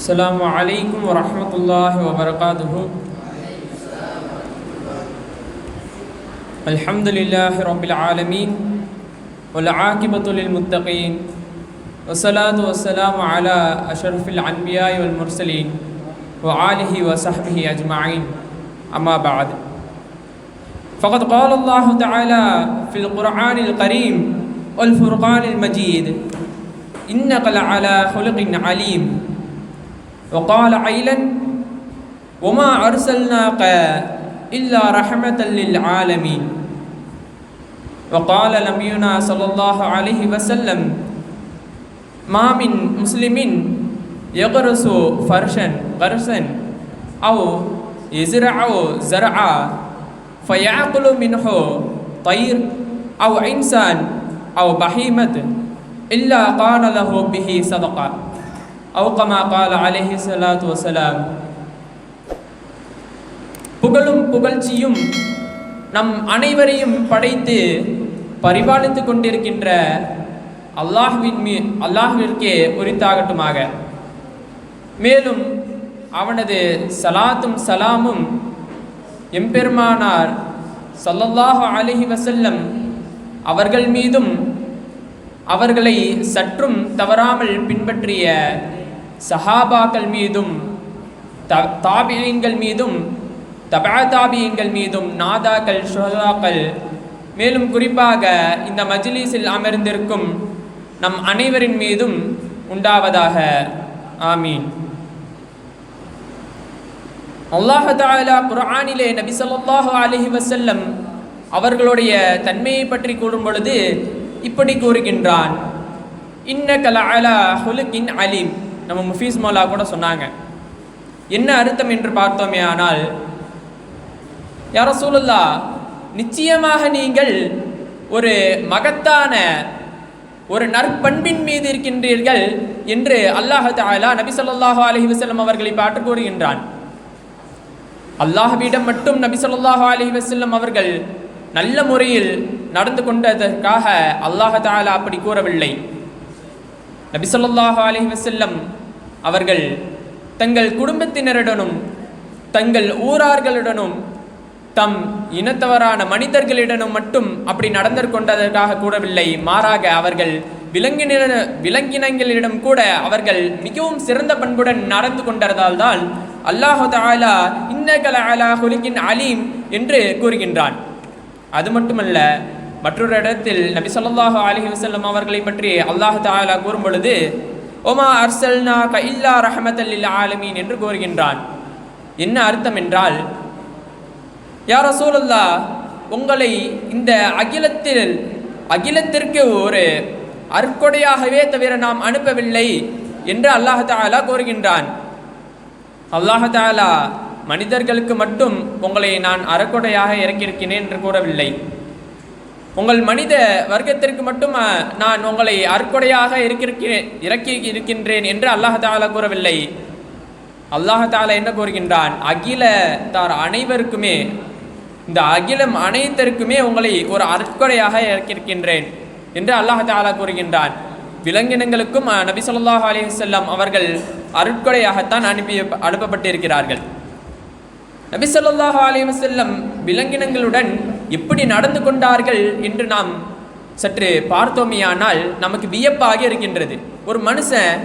السلام عليكم ورحمة الله وبركاته. الحمد لله رب العالمين والعاقبة للمتقين والصلاة والسلام على أشرف الأنبياء والمرسلين وآله وصحبه أجمعين. أما بعد فقد قال الله تعالى في القرآن الكريم والفرقان المجيد إنك لعلى خلق عليم. وقال عيلا وما أرسلناك إلا رحمة للعالمين. وقال نبينا صلى الله عليه وسلم ما من مسلم يغرس فرشا غرسا أو يزرع زرعا فيعقل منه طير أو إنسان أو بهيمة إلا قال له به صدقة. அவுகமா கால அலஹி சலாத்து வசலாம் புகழும் புகழ்ச்சியும் நம் அனைவரையும் படைத்து பரிபாலித்து கொண்டிருக்கின்ற அல்லாஹ்வின் மீ அல்லாஹுவிற்கே உரித்தாகட்டுமாக மேலும் அவனது சலாத்தும் சலாமும் எம்பெருமானார் சல்லல்லாஹு அலஹி வசல்லம் அவர்கள் மீதும் அவர்களை சற்றும் தவறாமல் பின்பற்றிய சஹாபாக்கள் மீதும் த தாபியங்கள் மீதும் தபா தாபியங்கள் மீதும் நாதாக்கள் ஷோதாக்கள் மேலும் குறிப்பாக இந்த மஜ்லிஸில் அமர்ந்திருக்கும் நம் அனைவரின் மீதும் உண்டாவதாக. ஆமீன். அல்லாஹாலா குர்ஆனிலே நபி சொல்லாஹு அலஹி வசல்லம் அவர்களுடைய தன்மையை பற்றி கூறும் பொழுது இப்படி கூறுகின்றான். இன்ன கலா அலா ஹுலுக்கின் அலீம். நம்ம முஃபீஸ் மௌலா கூட சொன்னாங்க. என்ன அர்த்தம் என்று பார்த்தோமே ஆனால் யாரோ சூழல்லா நிச்சயமாக நீங்கள் ஒரு மகத்தான ஒரு நற்பண்பின் மீது இருக்கின்றீர்கள் என்று அல்லாஹ் தாலா நபி சொல்லாஹு அலஹி வசல்லம் அவர்களை பாட்டு கூறுகின்றான். அல்லாஹ்விடம் மட்டும் நபி சொல்லாஹு அலஹி வசல்லம் அவர்கள் நல்ல முறையில் நடந்து கொண்டதற்காக அல்லாஹ் தாலா அப்படி கூறவில்லை. நபி சொல்லாஹு அலஹி வசல்லம் அவர்கள் தங்கள் குடும்பத்தினருடனும் தங்கள் ஊரார்களுடனும் தம் இனத்தவரான மனிதர்களிடனும் மட்டும் அப்படி நடந்து கொண்டதற்காக கூறவில்லை. மாறாக அவர்கள் விலங்கின விலங்கினங்களிடம் கூட அவர்கள் மிகவும் சிறந்த பண்புடன் நடந்து கொண்டதால் தான் அல்லாஹு தாலா இன்னகல அலா ஹுலிகின் அலீம் என்று கூறுகின்றான். அது மட்டுமல்ல மற்றொரு இடத்தில் நபி சொல்லாஹு அலி வசல்லம் அவர்களை பற்றி அல்லாஹு தாலா கூறும் பொழுது ஒமா அர்சல்னா க இல்லா ரஹமத்தல்லில் ஆலமீன் என்று கூறுகின்றான். என்ன அர்த்தம் என்றால் யார சூழல்லா உங்களை இந்த அகிலத்தில் அகிலத்திற்கு ஒரு அற்கொடையாகவே தவிர நாம் அனுப்பவில்லை என்று அல்லாஹ் தாலா கூறுகின்றான். அல்லாஹ் தாலா மனிதர்களுக்கு மட்டும் உங்களை நான் அறக்கொடையாக இறக்கியிருக்கிறேன் என்று கூறவில்லை. உங்கள் மனித வர்க்கத்திற்கு மட்டும் நான் உங்களை அற்கொடையாக இருக்கிருக்கிறேன் இறக்கி இருக்கின்றேன் என்று அல்லாஹ் கூறவில்லை. அல்லாஹ் தாலா என்ன கூறுகின்றான்? அகில தார் அனைவருக்குமே இந்த அகிலம் அனைத்திற்குமே உங்களை ஒரு அற்கொடையாக இறக்கியிருக்கின்றேன் என்று அல்லாஹ் கூறுகின்றான். விலங்கினங்களுக்கும் நபி சொல்லாஹ் அலிஹல்லாம் அவர்கள் அருட்கொடையாகத்தான் அனுப்பி அனுப்பப்பட்டிருக்கிறார்கள். நபிசல்லாஹ் அலிவசல்லம் விலங்கினங்களுடன் எப்படி நடந்து கொண்டார்கள் என்று நாம் சற்று பார்த்தோமையானால் நமக்கு வியப்பாக இருக்கின்றது. ஒரு மனுஷன்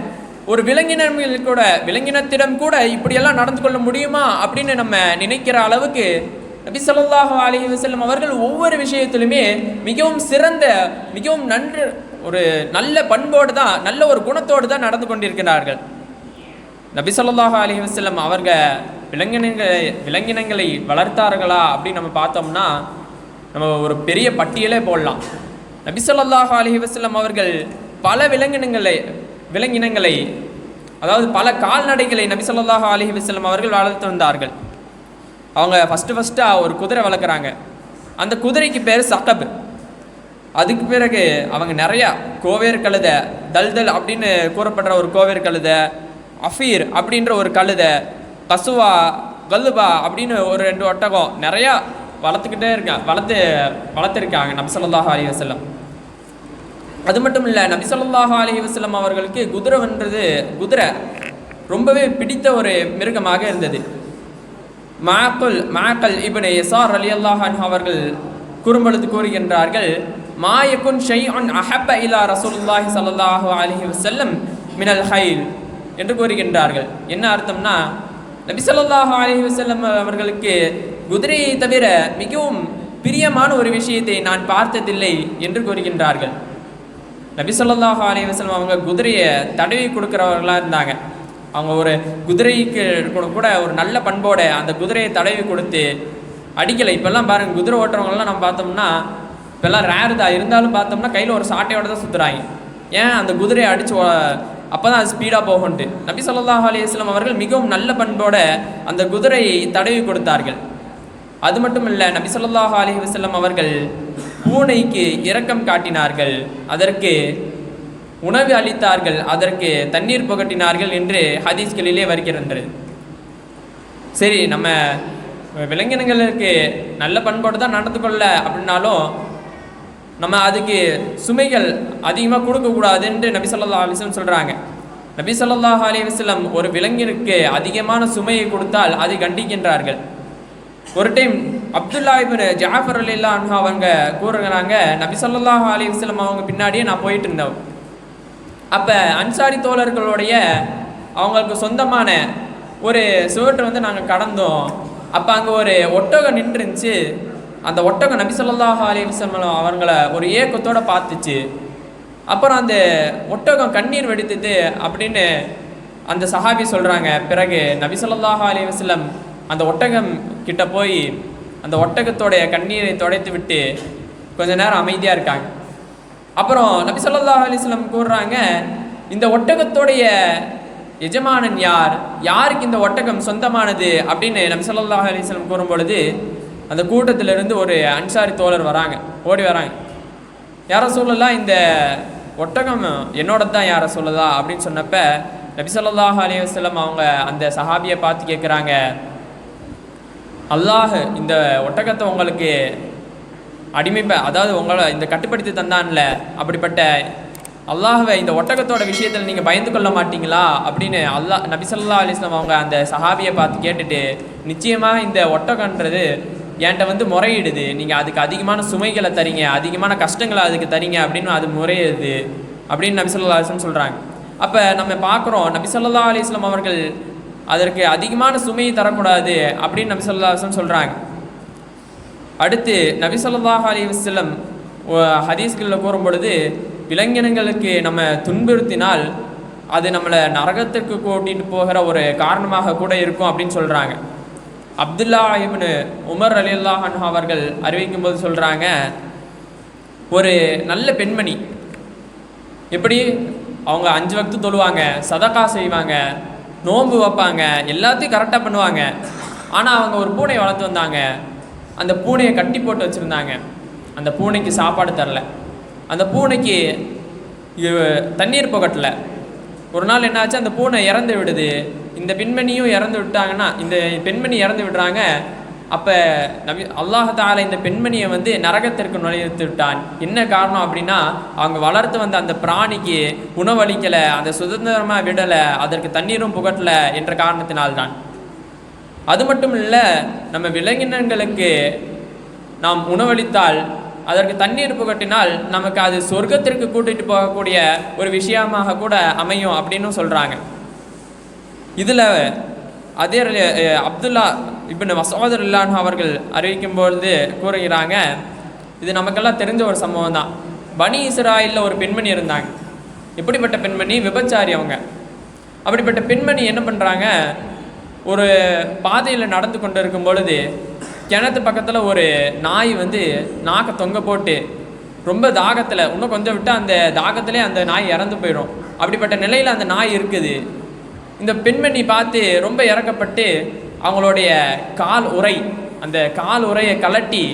ஒரு விலங்கினங்கள் கூட விலங்கினத்திடம் கூட இப்படியெல்லாம் நடந்து கொள்ள முடியுமா அப்படின்னு நம்ம நினைக்கிற அளவுக்கு நபி சொல்லாஹு அலி வசல்லம் அவர்கள் ஒவ்வொரு விஷயத்திலுமே மிகவும் சிறந்த மிகவும் நன்று ஒரு நல்ல பண்போடு தான் நல்ல ஒரு குணத்தோடு தான் நடந்து கொண்டிருக்கிறார்கள். நபி சொல்லாஹு அலி வசல்லம் அவர்கள் விலங்கினங்களை விலங்கினங்களை வளர்த்தார்களா அப்படின்னு நம்ம பார்த்தோம்னா நம்ம ஒரு பெரிய பட்டியலே போடலாம். நபிசல்லாஹ் அலஹி வசல்லம் அவர்கள் பல விலங்கினங்களை விலங்கினங்களை அதாவது பல கால்நடைகளை நபிசல்லாஹ் அலஹி அவர்கள் வளர்த்து வந்தார்கள். அவங்க ஃபஸ்ட்டு ஃபஸ்ட்டாக ஒரு குதிரை வளர்க்குறாங்க. அந்த குதிரைக்கு பேர் சக்கப் அதுக்கு பிறகு அவங்க நிறையா கோவேர் கழுதை தல்தல் அப்படின்னு கூறப்படுற ஒரு கோவேர் கழுதை அஃபீர் அப்படின்ற ஒரு கழுதை கசுவா கல்லுபா அப்படின்னு ஒரு ரெண்டு ஒட்டகம் நிறையா வளர்த்துக்கிட்டே இருக்காங்க வளர்த்து வளர்த்துருக்காங்க நபி ஸல்லல்லாஹு அலைஹி அது மட்டும் இல்லை நபி ஸல்லல்லாஹு அலைஹி வஸல்லம் அவர்களுக்கு குதிரைன்றது குதிரை ரொம்பவே பிடித்த ஒரு மிருகமாக இருந்தது. மாக்கல் மாக்கல் இப்னு எசார் அலி அல்லாஹான் அவர்கள் குறும்பொழுது கூறுகின்றார்கள் மாயக்குன் ஷைஅன் அஹப்ப இலா ரசூலுல்லாஹி ஸல்லல்லாஹு அலைஹி வசல்லம் மினல் ஹைல் என்று கூறுகின்றார்கள். என்ன அர்த்தம்னா நபி ஸல்லல்லாஹு அலைஹி அவர்களுக்கு குதிரையை தவிர மிகவும் பிரியமான ஒரு விஷயத்தை நான் பார்த்ததில்லை என்று கூறுகின்றார்கள். நபி ஸல்லல்லாஹு அலைஹி அவங்க குதிரையை தடவி கொடுக்குறவர்களாக இருந்தாங்க. அவங்க ஒரு குதிரைக்கு கூட கூட ஒரு நல்ல பண்போட அந்த குதிரையை தடவி கொடுத்து அடிக்கலை. இப்போல்லாம் பாருங்க குதிரை ஓட்டுறவங்கலாம் நம்ம பார்த்தோம்னா இப்போல்லாம் ரேர் தான் இருந்தாலும் பார்த்தோம்னா கையில் ஒரு சாட்டையோட தான் சுற்றுறாங்க ஏன்? அந்த குதிரையை அடித்து அப்போ தான் அது ஸ்பீடாக போகும்ட்டு நபி ஸல்லல்லாஹு அலைஹி அவர்கள் மிகவும் நல்ல பண்போட அந்த குதிரையை தடவி கொடுத்தார்கள். அது மட்டும் இல்லை நபி ஸல்லல்லாஹு அலி வசல்லம் அவர்கள் பூனைக்கு இரக்கம் காட்டினார்கள். அதற்கு உணவு அளித்தார்கள். அதற்கு தண்ணீர் புகட்டினார்கள் என்று ஹதீஸ்களிலே வருகின்றது சரி நம்ம விலங்கினங்களுக்கு நல்ல பண்பாடு தான் நடந்து கொள்ள அப்படின்னாலும் நம்ம அதுக்கு சுமைகள் அதிகமாக கொடுக்கக்கூடாதுன்ட்டு நபி சொல்லா அலிஸ்லம் சொல்கிறாங்க நபி ஸல்லல்லாஹு அலைஹி ஒரு விலங்கிற்கு அதிகமான சுமையை கொடுத்தால் அதை கண்டிக்கின்றார்கள். ஒரு டைம் அப்துல்லா இப்னு ஜாஃபர் அலில்லா அவங்க கூறுகிறாங்க நபி சொல்லாஹ் அலைஹி அவங்க பின்னாடியே நான் போயிட்டு இருந்தேன். அப்போ அன்சாரி தோழர்களுடைய அவங்களுக்கு சொந்தமான ஒரு சுவற்றை வந்து நாங்கள் கடந்தோம். அப்போ அங்கே ஒரு ஒட்டகம் நின்றுருந்துச்சு அந்த ஒட்டகம் நபி சொல்லாஹ் அலைஹி அவங்கள ஒரு ஏக்கத்தோட பார்த்துச்சு. அப்புறம் அந்த ஒட்டகம் கண்ணீர் வெடித்தது அப்படின்னு அந்த சஹாபி சொல்கிறாங்க பிறகு நபி சொல்லாஹ் அலைஹி அந்த ஒட்டகம் கிட்ட போய் அந்த ஒட்டகத்தோடைய கண்ணீரை துடைத்து விட்டு கொஞ்ச நேரம் அமைதியாக இருக்காங்க. அப்புறம் நபி சொல்லாஹ் அலிஸ்லம் கூறுறாங்க இந்த ஒட்டகத்தோடைய எஜமானன் யார்? யாருக்கு இந்த ஒட்டகம் சொந்தமானது? அப்படின்னு நபி சொல்லாஹ் அலிஸ்லம் கூறும் பொழுது அந்த கூட்டத்திலேருந்து ஒரு அன்சாரி தோழர் வராங்க ஓடி வராங்க. யாரை சொல்லலாம் இந்த ஒட்டகம்? என்னோட தான் யாரை சொல்லதா அப்படின்னு சொன்னப்ப நபி ஸல்லல்லாஹு அலைஹி அவங்க அந்த சஹாபியை பார்த்து கேட்குறாங்க அல்லாஹ் இந்த ஒட்டகத்தை உங்களுக்கு அடிமைப்ப அதாவது உங்களை இந்த கட்டுப்படுத்தி தந்தான்ல அப்படிப்பட்ட அல்லாஹ்வை இந்த ஒட்டகத்தோட விஷயத்தில் நீங்கள் பயந்து கொள்ள மாட்டீங்களா? அப்படின்னு அல்லாஹ் நபி ஸல்லல்லாஹு அவங்க அந்த சஹாபியை பார்த்து கேட்டுட்டு நிச்சயமாக இந்த ஒட்டகன்றது என்கிட்ட வந்து முறையிடுது. நீங்கள் அதுக்கு அதிகமான சுமைகளை தரீங்க அதிகமான கஷ்டங்களை அதுக்கு தரீங்க அப்படின்னு அது முறையிடுது அப்படின்னு நபி ஸல்லல்லாஹு சொல்கிறாங்க அப்போ நம்ம பார்க்குறோம் நபி சொல்லா அலைஹி அவர்கள் அதற்கு அதிகமான சுமையை தரக்கூடாது அப்படின்னு நபி ஸல்லல்லாஹு சொல்கிறாங்க அடுத்து நபி சொல்லாஹ் அலி வஸ்லம் ஹதீஸ்களில் கூறும் பொழுது விலங்கினங்களுக்கு நம்ம துன்புறுத்தினால் அது நம்மளை நரகத்திற்கு கூட்டிகிட்டு போகிற ஒரு காரணமாக கூட இருக்கும் அப்படின்னு சொல்கிறாங்க அப்துல்லா இப்னு உமர் அலி அல்லாஹன் அவர்கள் அறிவிக்கும் போது சொல்கிறாங்க ஒரு நல்ல பெண்மணி எப்படி? அவங்க அஞ்சு வக்து தொழுவாங்க சதக்கா செய்வாங்க நோன்பு வைப்பாங்க எல்லாத்தையும் கரெக்டாக பண்ணுவாங்க. ஆனால் அவங்க ஒரு பூனை வளர்த்து வந்தாங்க. அந்த பூனையை கட்டி போட்டு வச்சுருந்தாங்க. அந்த பூனைக்கு சாப்பாடு தரல. அந்த பூனைக்கு தண்ணீர் புகட்டல. ஒரு நாள் என்னாச்சு அந்த பூனை இறந்து விடுது. இந்த பெண்மணியும் இறந்து விட்டாங்கன்னா இந்த பெண்மணி இறந்து விடுறாங்க. அப்போ நபி அல்லாஹ் இந்த பெண்மணியை வந்து நரகத்திற்கு நுழைத்து விட்டான். என்ன காரணம் அப்படின்னா அவங்க வளர்த்து வந்த அந்த பிராணிக்கு உணவளிக்கலை அதை சுதந்திரமாக விடலை அதற்கு தண்ணீரும் புகட்டலை என்ற காரணத்தினால்தான். அது மட்டும் இல்லை நம்ம விலங்கினங்களுக்கு நாம் உணவளித்தால் அதற்கு தண்ணீர் புகட்டினால் நமக்கு அது சொர்க்கத்திற்கு கூட்டிட்டு போகக்கூடிய ஒரு விஷயமாக கூட அமையும் அப்படின்னு சொல்கிறாங்க இதில் அதே அப்துல்லா இப்போ மசோதர் இல்லான் அவர்கள் அறிவிக்கும் பொழுது கூறுகிறாங்க இது நமக்கெல்லாம் தெரிஞ்ச ஒரு சம்பவம் தான். பனி இஸ்ராயிலில் ஒரு பெண்மணி இருந்தாங்க. இப்படிப்பட்ட பெண்மணி? விபச்சாரி அவங்க. அப்படிப்பட்ட பெண்மணி என்ன பண்ணுறாங்க ஒரு பாதையில் நடந்து கொண்டு இருக்கும் பொழுது கிணத்து பக்கத்தில் ஒரு நாய் வந்து நாக்கை தொங்க போட்டு ரொம்ப தாகத்தில் இன்னும் கொஞ்சம் விட்டு அந்த தாகத்திலே அந்த நாய் இறந்து போயிடும். அப்படிப்பட்ட நிலையில் அந்த நாய் இருக்குது. இந்த பெண்மணி பார்த்து ரொம்ப இறக்கப்பட்டு அவங்களுடைய கால் உரை அந்த கால் உரையை கலட்டி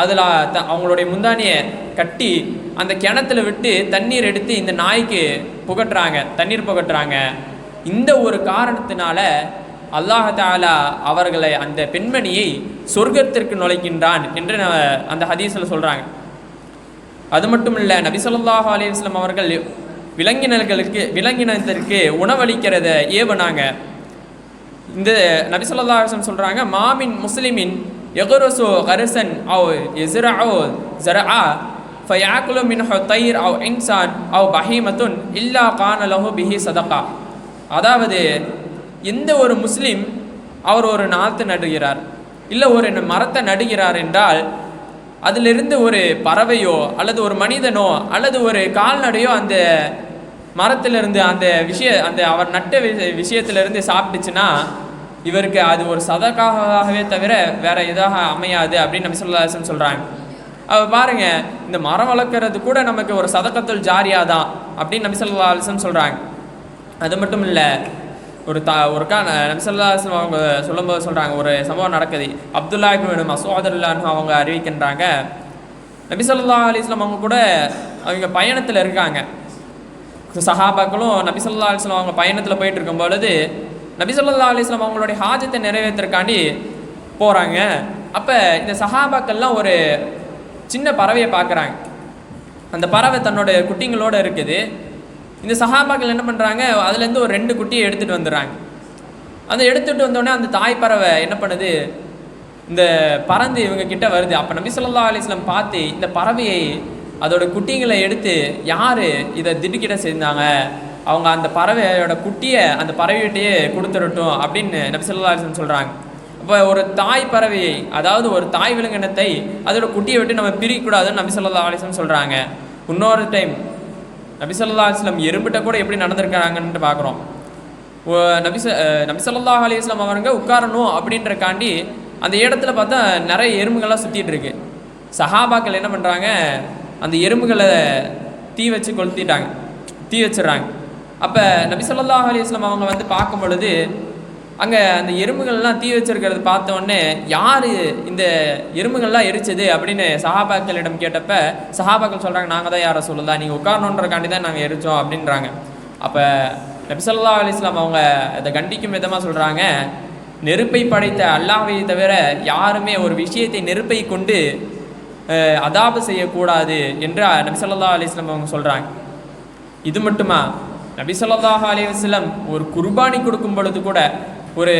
அதில் த அவங்களுடைய முந்தானியை கட்டி அந்த கிணத்துல விட்டு தண்ணீர் எடுத்து இந்த நாய்க்கு புகட்டுறாங்க தண்ணீர் புகட்டுறாங்க. இந்த ஒரு காரணத்தினால அல்லாஹாலா அவர்களை அந்த பெண்மணியை சொர்க்கத்திற்கு நுழைக்கின்றான் என்று அந்த ஹதீஸில் சொல்கிறாங்க அது மட்டும் இல்லை நபி ஸல்லல்லாஹு அலைஹி அவர்கள் விலங்கினர்களுக்கு விலங்கினத்திற்கு உணவளிக்கிறத ஏவனாங்க. இந்த நபிசல்லாசம் சொல்கிறாங்க மாமின் முஸ்லிமின் எகுரசு கரிசன் அவ் எசிரோ ஜரா ஃபயாக்குலு மின்ஹு தயிர் அவ் இன்சான் அவ் பஹீமத்துன் இல்லா கான லஹு பிஹி சதகா. அதாவது எந்த ஒரு முஸ்லீம் அவர் ஒரு நாற்று நடுகிறார் இல்லை ஒரு மரத்தை நடுகிறார் என்றால் அதிலிருந்து ஒரு பறவையோ அல்லது ஒரு மனிதனோ அல்லது ஒரு கால்நடையோ அந்த மரத்திலிருந்து அந்த விஷய அந்த அவர் நட்ட வி- விஷயத்திலிருந்து சாப்பிட்டுச்சுன்னா இவருக்கு அது ஒரு சதக்காகவே தவிர வேற எதாக அமையாது அப்படின்னு நம்ம சொல்லாசன் சொல்கிறாங்க அவ பாருங்க இந்த மரம் வளர்க்குறது கூட நமக்கு ஒரு சதக்கத்துல் ஜாரியாக தான் அப்படின்னு நம்ம சொல்லா அலிசன் சொல்கிறாங்க அது மட்டும் இல்லை ஒரு தா ஒருக்கா நபிசல்லா அவங்க சொல்லும்போது சொல்கிறாங்க ஒரு சம்பவம் நடக்குது. அப்துல்லா இப்னு மசூதுல்லான்னு அவங்க அறிவிக்கின்றாங்க. நபிசல்லா அலிஸ்லாம் அவங்க கூட அவங்க பயணத்தில் இருக்காங்க. சஹாபாக்களும் நபிசல்லா அலிஸ்லாம் அவங்க பயணத்தில் போயிட்டு இருக்கும் பொழுது நபிசல்லா அலிஸ்லாம் அவங்களுடைய ஹாஜத்தை நிறைவேற்றுறக்காண்டி போகிறாங்க அப்போ இந்த சஹாபாக்கள்லாம் ஒரு சின்ன பறவையை பார்க்குறாங்க. அந்த பறவை தன்னோட குட்டிங்களோட இருக்குது. இந்த சஹாபாக்கள் என்ன பண்ணுறாங்க அதுலேருந்து ஒரு ரெண்டு குட்டியை எடுத்துகிட்டு வந்துடுறாங்க. அந்த எடுத்துகிட்டு வந்தோடனே அந்த தாய் பறவை என்ன பண்ணுது? இந்த பறந்து இவங்க கிட்ட வருது. அப்போ நபி சொல்லா அலிஸ்லாம் பார்த்து இந்த பறவையை அதோட குட்டிங்களை எடுத்து யார் இதை திடுக்கிட செஞ்சாங்க அவங்க அந்த பறவையோட குட்டியை அந்த பறவைகிட்டயே கொடுத்துடட்டும் அப்படின்னு நபி ஸல்லல்லாஹு சொல்கிறாங்க இப்போ ஒரு தாய் பறவையை அதாவது ஒரு தாய் விலங்கினத்தை அதோட குட்டியை விட்டு நம்ம பிரிக்கக்கூடாதுன்னு நபி சொல்லா அலிஸ்லாம் சொல்கிறாங்க இன்னொரு டைம் நபிசல்லா இஸ்லாம் எறும்பிட்ட கூட எப்படி நடந்திருக்கிறாங்கன்ட்டு பார்க்குறோம். நபிச நபிசல்லா அஹ் நபி ஸல்லல்லாஹு உட்காரணும் அப்படின்றக்காண்டி அந்த இடத்துல பார்த்தா நிறைய எறும்புகள்லாம் சுற்றிட்டு இருக்கு. சஹாபாக்கள் என்ன பண்ணுறாங்க அந்த எறும்புகளை தீ வச்சு கொளுத்திட்டாங்க தீ வச்சிடுறாங்க. அப்போ நபிசல்லா ஸல்லல்லாஹு அலைஹி அவங்க வந்து பார்க்கும் பொழுது அங்கே அந்த எறும்புகள்லாம் தீ வச்சிருக்கிறது பார்த்தோன்னே யார் இந்த எறும்புகள்லாம் எரிச்சது? அப்படின்னு சஹாபாக்களிடம் கேட்டப்ப சஹாபாக்கள் சொல்கிறாங்க நாங்கள் தான் யாரை சொல்லலாம் நீங்கள் உட்காரணுன்றக்காண்டி தான் நாங்கள் எரிச்சோம் அப்படின்றாங்க. அப்போ நபிசல்லா அலிஸ்லாம் அவங்க அதை கண்டிக்கும் விதமாக சொல்கிறாங்க நெருப்பை படைத்த அல்லாவை தவிர யாருமே ஒரு விஷயத்தை நெருப்பை கொண்டு அதாபு செய்யக்கூடாது என்று நபிசல்லா அலிஸ்லாம் அவங்க சொல்கிறாங்க இது மட்டுமா? நபி அலி அலைஹி ஒரு குர்பானி கொடுக்கும் பொழுது கூட ஒரு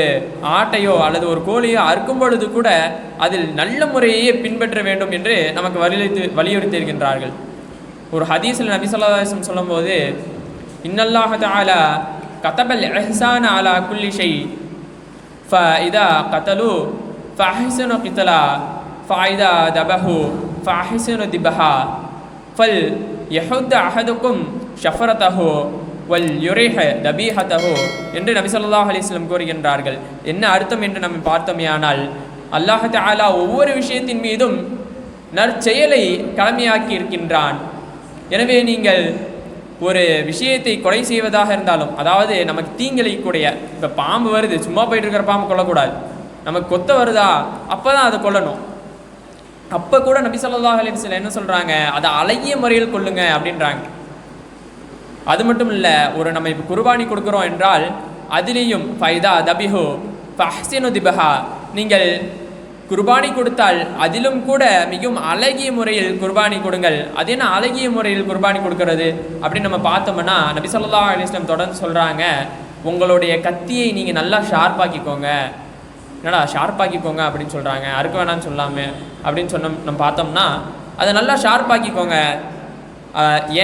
ஆட்டையோ அல்லது ஒரு கோழியோ அறுக்கும் பொழுது கூட அதில் நல்ல முறையே பின்பற்ற வேண்டும் என்று நமக்கு வலியுறுத்தி வலியுறுத்தி வலியுறுத்தியிருக்கின்றார்கள். ஒரு ஹதீஸில் நபி சொல்லும்போது இன்னல்லாஹ ஆலா கதபல் எஹசான் ஆலா குல்லிஷை ஃப இதா கத்தலு ஃபஹிசனு கித்தலா ஃபாயிதா தபஹு ஃபஹிசனு திபஹா ஃபல் யஹுத் அஹதுக்கும் ஷஃபரதஹோ வல் யுரைஹ தபீஹதஹோ என்று நபி சொல்லாஹ் அலிஸ்லம் கூறுகின்றார்கள். என்ன அர்த்தம் என்று நம்ம பார்த்தோமேயானால் அல்லாஹ் தாலா ஒவ்வொரு விஷயத்தின் மீதும் நற்செயலை கடமையாக்கி இருக்கின்றான். எனவே நீங்கள் ஒரு விஷயத்தை கொலை செய்வதாக இருந்தாலும் அதாவது நமக்கு தீங்கிழைக்கூடிய இப்போ பாம்பு வருது சும்மா போயிட்டு இருக்கிற பாம்பு கொல்லக்கூடாது. நமக்கு கொத்த வருதா? அப்போ தான் அதை கொல்லணும். அப்போ கூட நபி சொல்லாஹ் அலிஸ்ல என்ன சொல்கிறாங்க அதை அழகிய முறையில் கொள்ளுங்க அப்படின்றாங்க. அது மட்டும் இல்லை ஒரு நம்ம இப்போ குர்பானி கொடுக்குறோம் என்றால் அதிலேயும் ஃபைதா தபிஹு ஃபஹ்சினு திபஹா. நீங்கள் குர்பானி கொடுத்தால் அதிலும் கூட மிகவும் அழகிய முறையில் குர்பானி கொடுங்கள். அது என்ன அழகிய முறையில் குர்பானி கொடுக்கறது? அப்படின்னு நம்ம பார்த்தோம்னா நபி சொல்லா அலிஸ்லம் தொடர்ந்து சொல்கிறாங்க உங்களுடைய கத்தியை நீங்கள் நல்லா ஷார்ப்பாக்கிக்கோங்க என்னடா ஷார்ப்பாக்கிக்கோங்க அப்படின்னு சொல்கிறாங்க அறுக்க வேணாம்னு சொல்லாமே அப்படின்னு சொன்னோம் நம்ம பார்த்தோம்னா அதை நல்லா ஷார்ப்பாக்கிக்கோங்க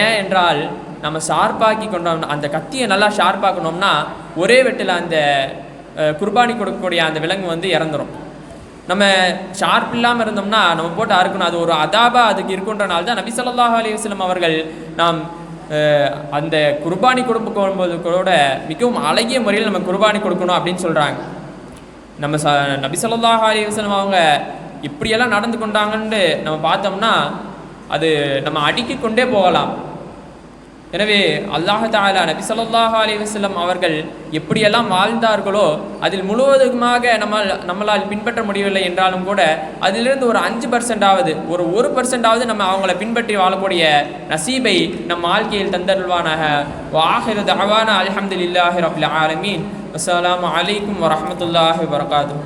ஏன் என்றால் நம்ம ஷார்ப்பாக்கி கொண்டோம் அந்த கத்தியை நல்லா ஷார்ப்பாக்கணும்னா ஒரே வெட்டில் அந்த குர்பானி கொடுக்கக்கூடிய அந்த விலங்கு வந்து இறந்துரும். நம்ம ஷார்ப் இல்லாமல் இருந்தோம்னா நம்ம போட்டு அறுக்கணும். அது ஒரு அதாபா அதுக்கு இருக்குன்றனால தான் நபி சொல்லாஹ் அலைஹி அவர்கள் நாம் அந்த குர்பானி கொடுக்கும்போது கூட மிகவும் அழகிய முறையில் நம்ம குர்பானி கொடுக்கணும் அப்படின்னு சொல்கிறாங்க நம்ம ச நபி சொல்லாஹ் அலைஹி வஸல்லம் அவங்க இப்படியெல்லாம் நடந்து கொண்டாங்கன்ட்டு நம்ம பார்த்தோம்னா அது நம்ம அடுக்கி கொண்டே போகலாம். எனவே அல்லாஹ் தஆலா நபி சொல்லாஹ் அலி வசல்லம் அவர்கள் எப்படியெல்லாம் வாழ்ந்தார்களோ அதில் முழுவதுமாக நம்மால் நம்மளால் பின்பற்ற முடியவில்லை என்றாலும் கூட அதிலிருந்து ஒரு அஞ்சு பர்சன்டாவது ஒரு ஒரு பர்சன்டாவது நம்ம அவங்கள பின்பற்றி வாழக்கூடிய நசீபை நம் வாழ்க்கையில் தந்தருள்வானாக. வாஹிரு தஅவானா அல்ஹம்துலில்லாஹி ரப்பில் ஆலமீன். அஸ்லாம் அலைக்கும் வரமத்துல்லாஹி வபரகாத்துஹு